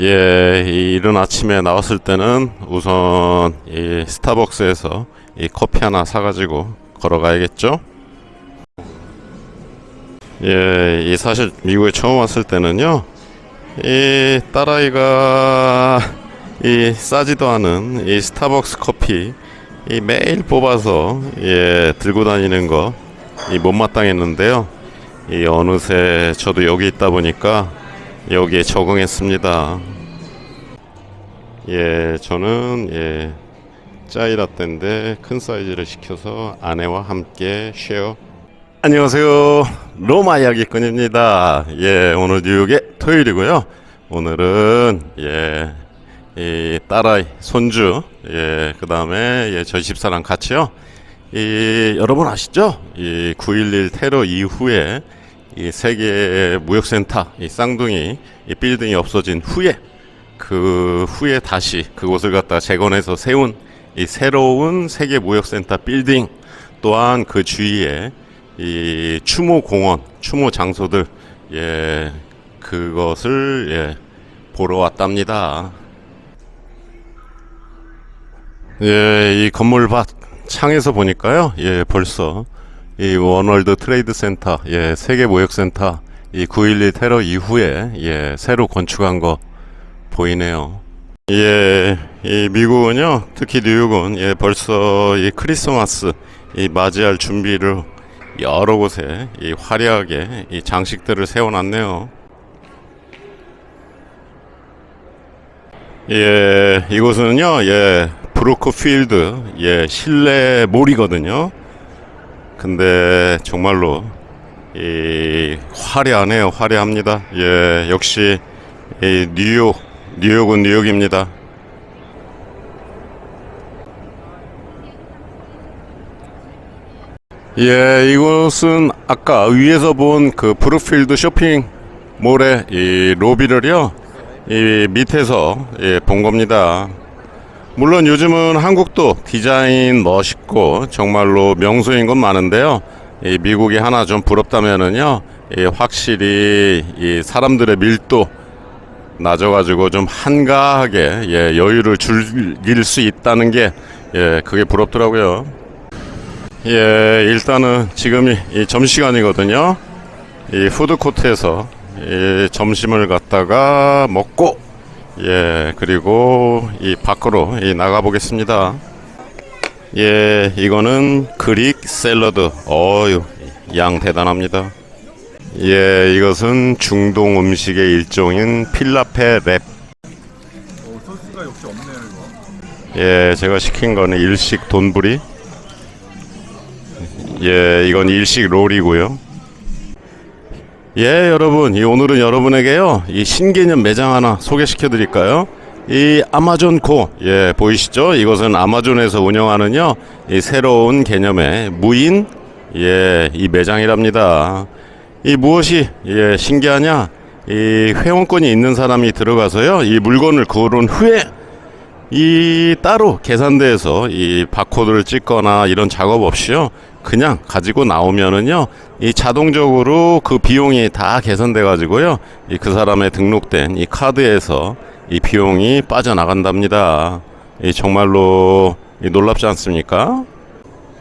예, 이 이른 아침에 나왔을 때는 우선 이 스타벅스에서 이 커피 하나 사가지고 걸어가야겠죠? 예, 이 사실 미국에 처음 왔을 때는요, 이 딸아이가 이 싸지도 않은 이 스타벅스 커피 이 매일 뽑아서 예 들고 다니는 거 이 못마땅했는데요. 이 어느새 저도 여기 있다 보니까 여기에 적응했습니다. 예, 저는 예 짜이 라떼인데 큰 사이즈를 시켜서 아내와 함께 쉐어. 안녕하세요, 로마 이야기꾼입니다. 예, 오늘 뉴욕의 토요일이고요. 오늘은 예. 이 딸아이 손주 예 그다음에 예, 저희 집사랑 같이요 이 여러분 아시죠 이 9.11 테러 이후에 이 세계 무역센터 이 쌍둥이 이 빌딩이 없어진 후에 그 후에 다시 그곳을 갖다 재건해서 세운 이 새로운 세계 무역센터 빌딩 또한 그 주위에 이 추모 공원 추모 장소들 예 그것을 예 보러 왔답니다. 예, 이 건물 밖 창에서 보니까요. 예, 벌써 이 원월드 트레이드 센터, 예, 세계 무역 센터 이 9.11 테러 이후에 예, 새로 건축한 거 보이네요. 예, 이 미국은요, 특히 뉴욕은 예, 벌써 이 크리스마스 이 맞이할 준비를 여러 곳에 이 화려하게 이 장식들을 세워놨네요. 예, 이곳은요, 예, 브로크필드, 예, 실내 몰이거든요. 근데 정말로 이 화려하네요, 화려합니다. 예, 역시 이 뉴욕, 뉴욕은 뉴욕입니다. 예, 이곳은 아까 위에서 본 그 브루필드 쇼핑몰의 이 로비를요, 이 밑에서 예, 본 겁니다. 물론 요즘은 한국도 디자인 멋있고 정말로 명소인 건 많은데요. 이 미국이 하나 좀 부럽다면은요, 이 확실히 이 사람들의 밀도 낮아가지고 좀 한가하게 예, 여유를 즐길 수 있다는 게 예, 그게 부럽더라고요. 예, 일단은 지금이 이 점심시간이거든요. 이 푸드코트에서 이 점심을 갖다가 먹고 예, 그리고 이 밖으로 이 나가 보겠습니다. 예, 이거는 그릭 샐러드. 어유, 양 대단합니다. 예, 이것은 중동 음식의 일종인 필라페 랩. 어, 소스가 역시 없네요 이거. 예, 제가 시킨 거는 일식 돈부리. 예, 이건 일식 롤이고요. 예, 여러분, 이 오늘은 여러분에게요, 이 신개념 매장 하나 소개시켜 드릴까요? 이 아마존 고, 예, 보이시죠? 이것은 아마존에서 운영하는요, 이 새로운 개념의 무인, 예, 이 매장이랍니다. 이 무엇이, 예, 신기하냐? 이 회원권이 있는 사람이 들어가서요, 이 물건을 고른 후에 이 따로 계산대에서 이 바코드를 찍거나 이런 작업 없이요. 그냥 가지고 나오면은요. 이 자동적으로 그 비용이 다 계산돼 가지고요. 이 그 사람의 등록된 이 카드에서 이 비용이 빠져나간답니다. 이 정말로 이 놀랍지 않습니까?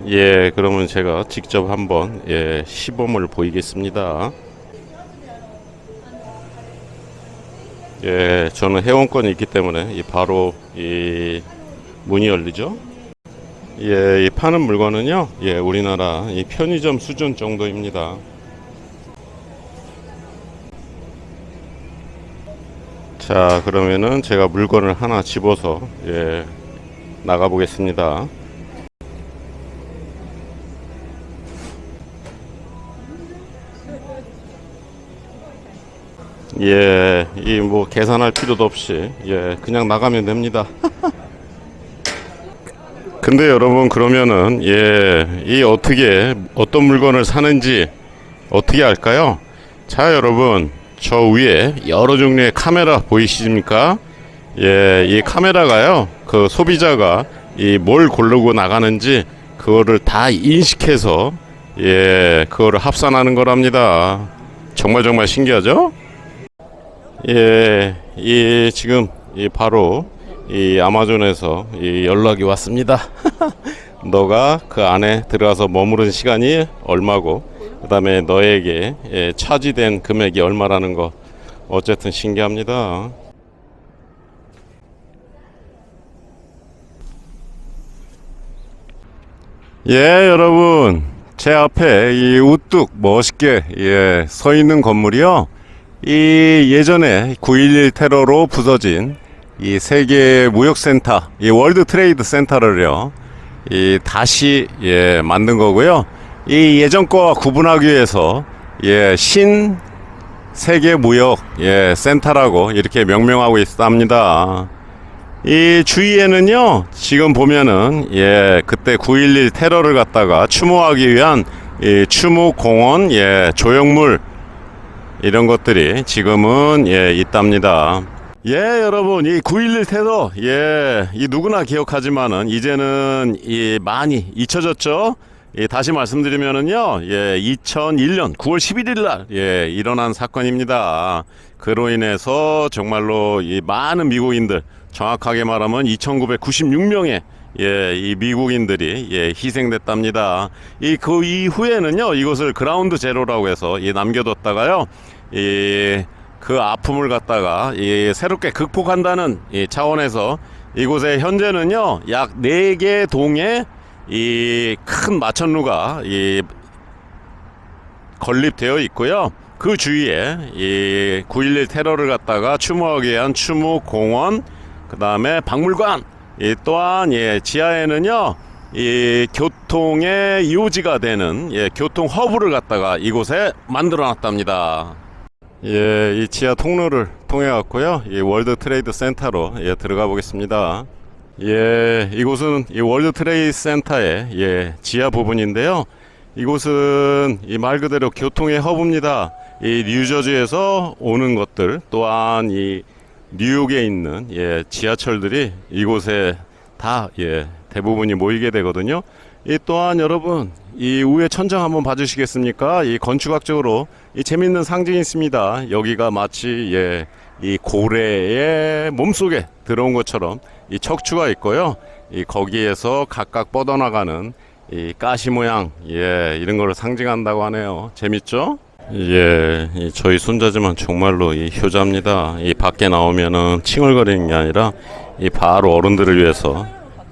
예, 그러면 제가 직접 한번 예, 시범을 보이겠습니다. 예, 저는 회원권이 있기 때문에 이 바로 이 문이 열리죠. 예, 이 파는 물건은요, 예, 우리나라 이 편의점 수준 정도입니다. 자, 그러면은 제가 물건을 하나 집어서 예, 나가 보겠습니다. 예, 이 뭐 계산할 필요도 없이 예, 그냥 나가면 됩니다. 근데 여러분 그러면은 예, 이 어떻게 어떤 물건을 사는지 어떻게 알까요? 자, 여러분 저 위에 여러 종류의 카메라 보이십니까? 예, 이 카메라가요. 그 소비자가 이 뭘 고르고 나가는지 그거를 다 인식해서 예, 그거를 합산하는 거랍니다. 정말 정말 신기하죠? 예, 이 지금 이 바로 이 아마존에서 이 연락이 왔습니다. 너가 그 안에 들어가서 머무른 시간이 얼마고 그다음에 너에게 예, 차지된 금액이 얼마라는 거 어쨌든 신기합니다. 예, 여러분. 제 앞에 이 우뚝 멋있게 예, 서 있는 건물이요. 이 예전에 9.11 테러로 부서진 이 세계 무역센터, 이 월드 트레이드 센터를요. 이 다시 예, 만든 거고요. 이 예전 거와 구분하기 위해서 예, 신 세계 무역 예, 센터라고 이렇게 명명하고 있답니다. 이 주위에는요 지금 보면은 예 그때 9.11 테러를 갖다가 추모하기 위한 이 추모 공원 예 조형물 이런 것들이 지금은 예 있답니다. 예 여러분 이 9.11 테러 예 이 누구나 기억하지만은 이제는 이 많이 잊혀졌죠. 예, 다시 말씀드리면은요, 예, 2001년 9월 11일 날, 예, 일어난 사건입니다. 그로 인해서 정말로 이 많은 미국인들, 정확하게 말하면 2,996명의 예, 이 미국인들이 예, 희생됐답니다. 이 그 이후에는요, 이것을 그라운드 제로라고 해서 이 남겨뒀다가요, 이 그 아픔을 갖다가 이 새롭게 극복한다는 이 차원에서 이곳에 현재는요, 약 4개 동의 이큰 마천루가 이 건립되어 있고요. 그 주위에 이 9.11 테러를 갖다가 추모하기 위한 추모 공원, 그 다음에 박물관, 이 또한 예, 지하에는요, 이 교통의 요지가 되는 예, 교통 허브를 갖다가 이곳에 만들어 놨답니다. 예, 이 지하 통로를 통해 갖고요, 이 월드 트레이드 센터로 예, 들어가 보겠습니다. 예, 이곳은 이 월드 트레이드 센터의 예, 지하 부분인데요. 이곳은 이 말 그대로 교통의 허브입니다. 이 뉴저지에서 오는 것들 또한 이 뉴욕에 있는 예, 지하철들이 이곳에 다 예, 대부분이 모이게 되거든요. 이 또한 여러분 이 위에 천장 한번 봐주시겠습니까? 이 건축학적으로 이 재밌는 상징이 있습니다. 여기가 마치 예, 이 고래의 몸속에 들어온 것처럼 이 척추가 있고요. 이 거기에서 각각 뻗어나가는 이 가시 모양 예 이런 거를 상징한다고 하네요. 재밌죠? 예, 이 저희 손자지만 정말로 이 효자입니다. 이 밖에 나오면은 칭얼거리는 게 아니라 이 바로 어른들을 위해서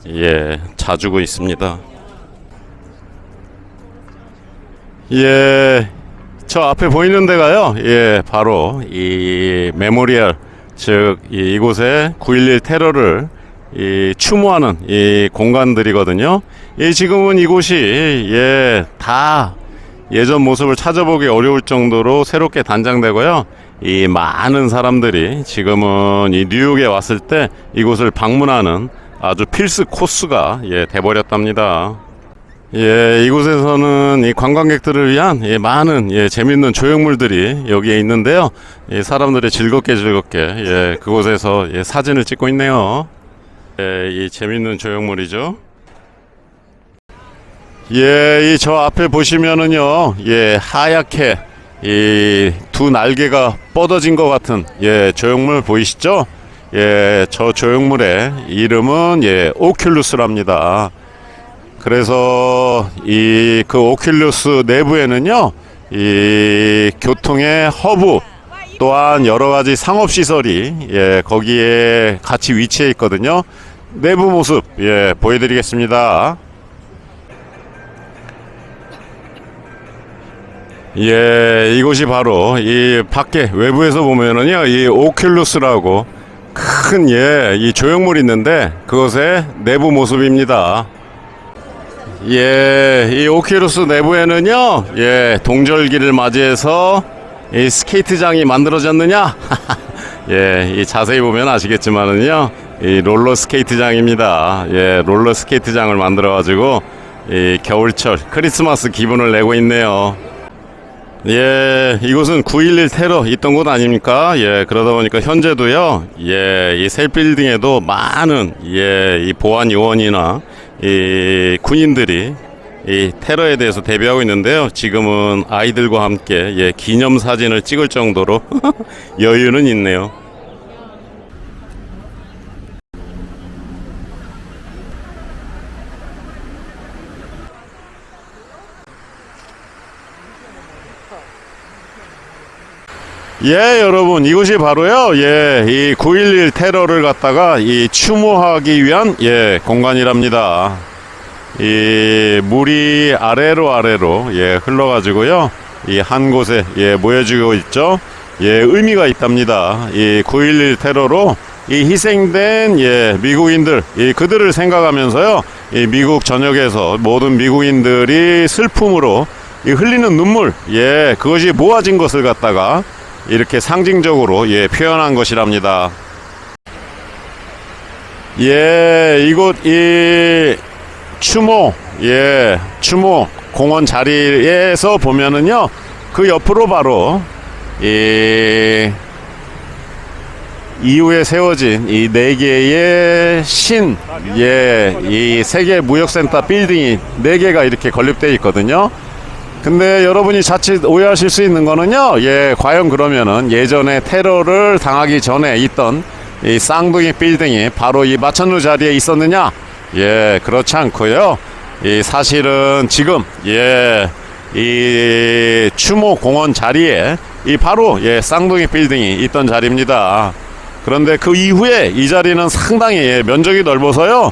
예 자주고 있습니다. 예, 저 앞에 보이는 데가요. 예, 바로 이 메모리얼 즉 이, 이곳에 9.11 테러를 이 추모하는 이 공간들이거든요. 이 지금은 이곳이 예, 다 예전 모습을 찾아보기 어려울 정도로 새롭게 단장되고요. 이 많은 사람들이 지금은 이 뉴욕에 왔을 때 이곳을 방문하는 아주 필수 코스가 예, 돼버렸답니다. 예, 이곳에서는 이 관광객들을 위한 예, 많은 예, 재밌는 조형물들이 여기에 있는데요. 예, 사람들이 즐겁게 즐겁게 예, 그곳에서 예, 사진을 찍고 있네요. 예, 이 재밌는 조형물이죠. 예, 이 저 앞에 보시면은요, 예, 하얗게 이 두 날개가 뻗어진 것 같은 예, 조형물 보이시죠? 예, 저 조형물의 이름은 예, 오큘루스랍니다. 그래서 이 그 오큘루스 내부에는요, 이 교통의 허브 또한 여러 가지 상업 시설이 예, 거기에 같이 위치해 있거든요. 내부 모습 예, 보여드리겠습니다. 예, 이곳이 바로 이 밖에 외부에서 보면은요, 이 오큘루스라고 큰 예, 이 조형물이 있는데 그것의 내부 모습입니다. 예, 이 오큘루스 내부에는요, 예, 동절기를 맞이해서 이 스케이트장이 만들어졌느냐? 예, 이 자세히 보면 아시겠지만은요, 이 롤러 스케이트장입니다. 예, 롤러 스케이트장을 만들어가지고 이 겨울철 크리스마스 기분을 내고 있네요. 예, 이곳은 9.11 테러 있던 곳 아닙니까? 예, 그러다 보니까 현재도요, 예, 이새 빌딩에도 많은, 예, 이 보안 요원이나, 이 군인들이 이 테러에 대해서 대비하고 있는데요. 지금은 아이들과 함께, 예, 기념 사진을 찍을 정도로 여유는 있네요. 예, 여러분, 이곳이 바로요, 예, 이 9.11 테러를 갖다가 이 추모하기 위한, 예, 공간이랍니다. 이 물이 아래로 아래로, 예, 흘러가지고요, 이 한 곳에, 예, 모여지고 있죠. 예, 의미가 있답니다. 이 9.11 테러로 이 희생된, 예, 미국인들, 이 그들을 생각하면서요, 이 미국 전역에서 모든 미국인들이 슬픔으로 이 흘리는 눈물, 예, 그것이 모아진 것을 갖다가 이렇게 상징적으로 예, 표현한 것이랍니다. 예, 이곳 이 추모, 예, 추모 공원 자리에서 보면은요, 그 옆으로 바로 이 이후에 세워진 이 네 개의 신, 예, 이 세계 무역센터 빌딩이 네 개가 이렇게 건립되어 있거든요. 근데 여러분이 자칫 오해하실 수 있는 거는요, 예, 과연 그러면은 예전에 테러를 당하기 전에 있던 이 쌍둥이 빌딩이 바로 이 마천루 자리에 있었느냐? 예, 그렇지 않고요. 이 사실은 지금, 예, 이 추모 공원 자리에 이 바로 예, 쌍둥이 빌딩이 있던 자리입니다. 그런데 그 이후에 이 자리는 상당히 예, 면적이 넓어서요.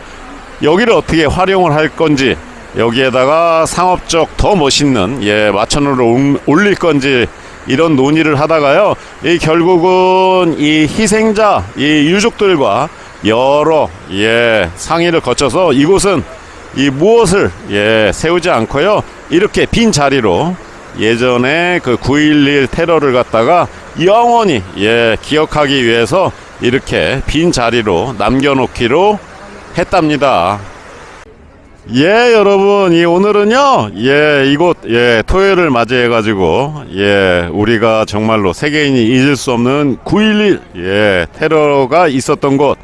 여기를 어떻게 활용을 할 건지 여기에다가 상업적 더 멋있는 예 마천으로 올- 올릴 건지 이런 논의를 하다가요 이 결국은 이 희생자 이 유족들과 여러 예 상의를 거쳐서 이곳은 이 무엇을 예 세우지 않고요 이렇게 빈 자리로 예전에 그 9.11 테러를 갖다가 영원히 예 기억하기 위해서 이렇게 빈 자리로 남겨놓기로 했답니다. 예, 여러분, 이 오늘은요, 예, 이곳, 예, 토요일을 맞이해가지고, 예, 우리가 정말로 세계인이 잊을 수 없는 9.11, 예, 테러가 있었던 곳,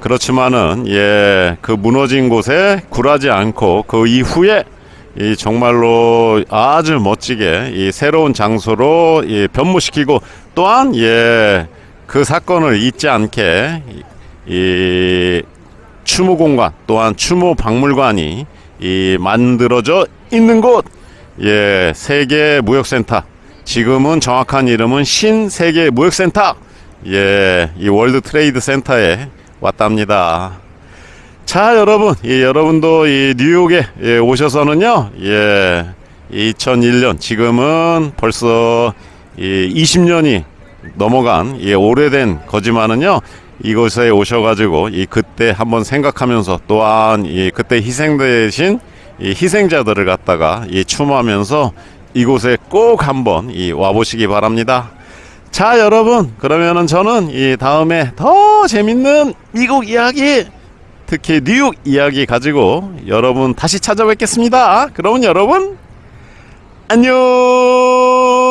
그렇지만은, 예, 그 무너진 곳에 굴하지 않고, 그 이후에, 이 정말로 아주 멋지게 이 새로운 장소로 이 변모시키고 또한 예 그 사건을 잊지 않게 이 추모 공간 또한 추모 박물관이 이 만들어져 있는 곳, 예 세계 무역센터. 지금은 정확한 이름은 신세계 무역센터. 예, 이 월드 트레이드 센터에 왔답니다. 자, 여러분, 예, 여러분도 이 뉴욕에 예, 오셔서는요, 예, 2001년 지금은 벌써 이 20년이 넘어간 예, 오래된 거지만은요 이곳에 오셔가지고 이 그때 한번 생각하면서 또한 이 그때 희생되신 이 희생자들을 갖다가 이 추모하면서 이곳에 꼭 한번 이 와보시기 바랍니다. 자 여러분 그러면은 저는 이 다음에 더 재밌는 미국 이야기 특히 뉴욕 이야기 가지고 여러분 다시 찾아뵙겠습니다. 그러면 여러분 안녕.